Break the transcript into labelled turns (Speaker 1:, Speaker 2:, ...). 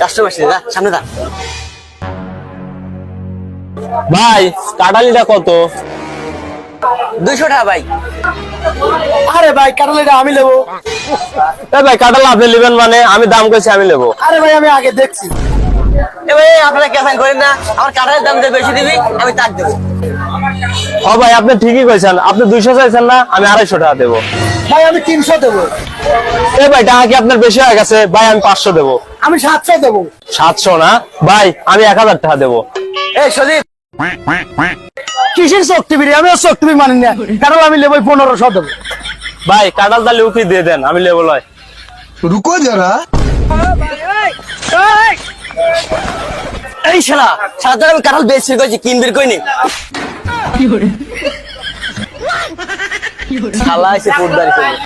Speaker 1: Customer আসছে যা সামনে যা।
Speaker 2: ভাই কাটালিটা কত?
Speaker 1: দুইশো টাকা ভাই।
Speaker 3: আরে ভাই এটা আমি নেব।
Speaker 2: এ ভাই কাটাল আপনি নেবেন মানে আমি দাম কইছি আমি নেব।
Speaker 3: আরে ভাই আমি আগে দেখছি।
Speaker 1: এ ভাই আপনারা কেফান করেন না? আমার কাঠের দাম দিয়ে বেশি দিবি আমি তাক দেবো।
Speaker 2: ও ভাই আপনি ঠিকই কইছেন। আপনি দুইশো চাইছেন না আমি আড়াইশো টাকা দেবো।
Speaker 3: ভাই আমি তিনশো দেবো।
Speaker 2: এ ভাই টাকা কি আপনার বেশি হয়ে গেছে? ভাই আমি পাঁচশো দেবো।
Speaker 3: আমি সাতশো দেবো।
Speaker 2: সাতশো না? ভাই আমি এক হাজার টাকা দেবো।
Speaker 1: এই সজিত।
Speaker 3: কিসের চোখ টিভি আমি চোখ টিভি মানি না। কারণ আমি লেবই পনেরোশো দেবো।
Speaker 2: ভাই কাঁটাল দা লিউকি দিয়ে দেন আমি লেবো লয়।
Speaker 4: রুকো যারা।
Speaker 1: এই শালা সাদা আমি কাঁঠাল বেশি কইছি কিনবির কইনি। শালা এসে ফুটদারি কইনি